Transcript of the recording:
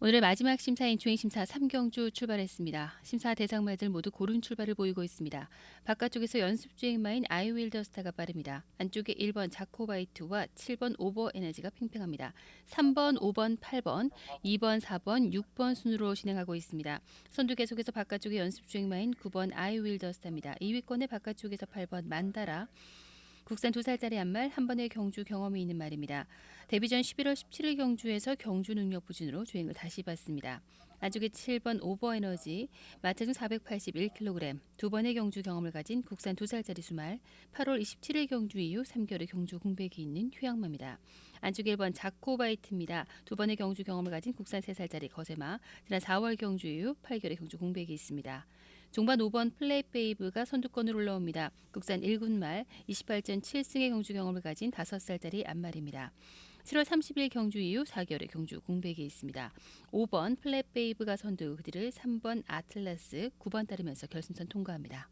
오늘의 마지막 심사인 주행심사 3경주 출발했습니다. 심사 대상마들 모두 고른 출발을 보이고 있습니다. 바깥쪽에서 연습 주행마인 아이윌 더스타가 빠릅니다. 안쪽에 1번 자코바이트와 7번 오버 에너지가 팽팽합니다. 3번, 5번, 8번, 2번, 4번, 6번 순으로 진행하고 있습니다. 선두 계속해서 바깥쪽에 연습 주행마인 9번 아이윌 더스타입니다. 2위권에 바깥쪽에서 8번 만다라, 국산 두 살짜리 한 말, 한 번의 경주 경험이 있는 말입니다. 데뷔 전 11월 17일 경주에서 경주 능력 부진으로 주행을 다시 받습니다. 안쪽에 7번 오버 에너지, 마체중 481kg, 두 번의 경주 경험을 가진 국산 두 살짜리 수말, 8월 27일 경주 이후 3개월의 경주 공백이 있는 휴양마입니다. 안쪽에 1번 자코바이트입니다. 두 번의 경주 경험을 가진 국산 3살짜리 거세마, 지난 4월 경주 이후 8개월의 경주 공백이 있습니다. 종반 5번 플레이베이브가 선두권으로 올라옵니다. 국산 1군 말 28전 7승의 경주 경험을 가진 5살짜리 안말입니다. 7월 30일 경주 이후 4개월의 경주 공백이 있습니다. 5번 플랫베이브가 선두 그들을 3번 아틀라스 9번 따르면서 결승선 통과합니다.